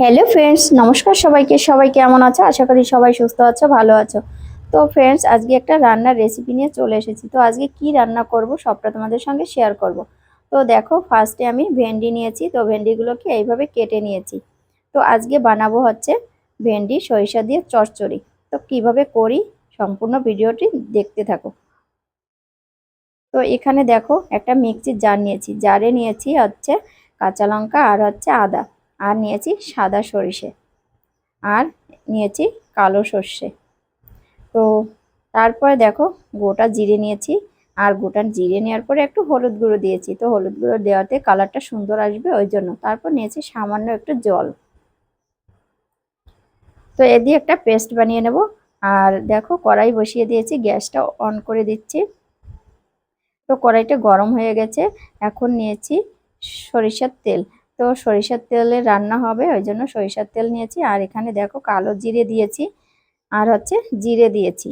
Hello friends নমস্কার সবাইকে। সবাই কেমন আছো? আশা করি সবাই সুস্থ আছো, ভালো আছো। তো ফ্রেন্ডস আজকে একটা রান্নার রেসিপি নিয়ে চলে এসেছি। তো আজকে কি রান্না করব সবটা তোমাদের সঙ্গে শেয়ার করব। তো দেখো ফার্স্টে আমি ভেন্ডি নিয়েছি। তো ভেন্ডিগুলোকে এইভাবে কেটে নিয়েছি। তো আজকে বানাবো হচ্ছে ভেন্ডি, সরিষা দিয়ে চচ্চড়ি। তো কীভাবে করি সম্পূর্ণ ভিডিওটি দেখতে থাকো। তো এখানে দেখো একটা মিক্সির জার নিয়েছি। জারে নিয়েছি হচ্ছে কাঁচা লঙ্কা আর হচ্ছে আদা। আর নিয়েছি সাদা সরিষে। আর নিয়েছি কালো সর্ষে। তো তারপরে দেখো গোটা জিরে নিয়েছি। আর গোটা জিরে নেওয়ার পরে একটু হলুদ গুঁড়ো দিয়েছি। তো হলুদ গুঁড়ো দেওয়াতে কালারটা সুন্দর আসবে ওই জন্য। তারপর নিয়েছি সামান্য একটু জল। তো এ দিয়ে একটা পেস্ট বানিয়ে নেব। আর দেখো কড়াই বসিয়ে দিয়েছি, গ্যাসটা অন করে দিচ্ছি। তো কড়াইটা গরম হয়ে গেছে। এখন নিয়েছি সরিষার তেল। তো সরিষার তেলে রান্না হবে, ওই জন্য সরিষার তেল নিয়েছি। আর এখানে দেখো কালো জিরে দিয়েছি, আর হচ্ছে জিরে দিয়েছি।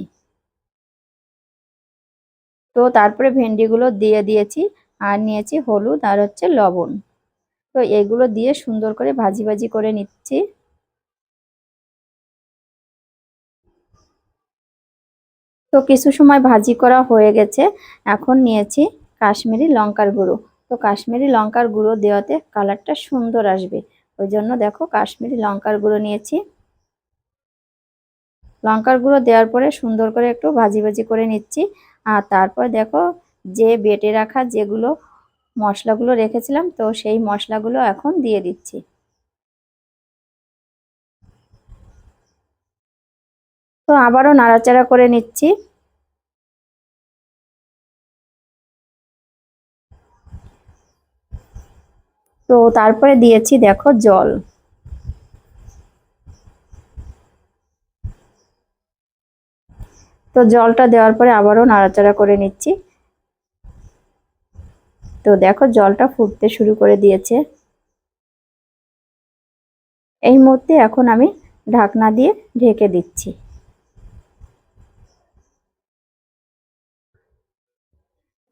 তো তারপরে ভেন্ডিগুলো দিয়ে দিয়েছি, আর নিয়েছি হলুদ আর হচ্ছে লবণ। তো এগুলো দিয়ে সুন্দর করে ভাজি ভাজি করে নিচ্ছি। তো কিছু সময় ভাজি করা হয়ে গেছে, এখন নিয়েছি কাশ্মীরি লঙ্কার গুঁড়ো। তো কাশ্মীরি লঙ্কার গুঁড়ো দেওয়াতে কালারটা সুন্দর আসবে। ওই জন্য দেখো কাশ্মীরি লঙ্কার গুঁড়ো নিয়েছি। লঙ্কার গুঁড়ো দেওয়ার পরে সুন্দর করে একটু ভাজি ভাজি করে নিচ্ছি। আর তারপর দেখো যে বেটে রাখা যেগুলো মশলাগুলো রেখেছিলাম, তো সেই মশলাগুলো এখন দিয়ে দিচ্ছি। তো আবারও নাড়াচাড়া করে নিচ্ছি। তো তারপরে দিয়েছি, দেখো, জল। তো জলটা দেওয়ার পরে আবারও নাড়াচাড়া করে নিচ্ছি। তো দেখো, জলটা ফুটতে শুরু করে দিয়েছে। এই মুহূর্তে এখন আমি ঢাকনা দিয়ে ঢেকে দিচ্ছি।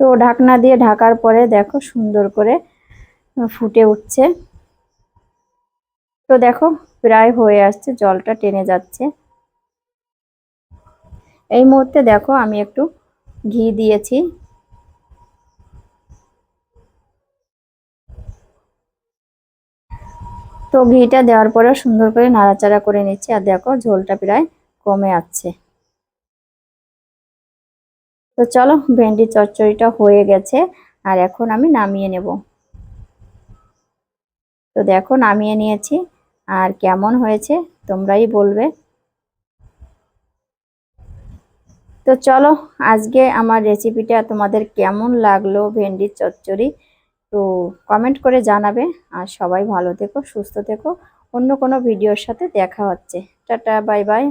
তো ঢাকনা দিয়ে ঢাকার পরে দেখো, সুন্দর করে ফুটে উঠছে। তো দেখো, প্রায় হয়ে আসছে, জলটা টেনে যাচ্ছে। এই মুহূর্তে দেখো, আমি একটু ঘি দিয়েছি। তো ঘিটা দেওয়ার পরে সুন্দর করে নাড়াচাড়া করে নিচ্ছি, আর দেখো, ঝোলটা প্রায় কমে আসছে। তো চলো ভেন্ডি চচ্চড়িটা হয়ে গেছে, আর এখন আমি নামিয়ে নেব। তো দেখো, নামিয়ে নিয়েছি। আর কেমন হয়েছে তোমরাই বলবে। তো চলো, আজকে আমার রেসিপিটা তোমাদের কেমন লাগল ভেন্ডির চচ্চড়ি? তো কমেন্ট করে জানাবে। আর সবাই ভালো থেকো, সুস্থ থেকো। অন্য কোনো ভিডিওর সাথে দেখা হচ্ছে। Tata bye bye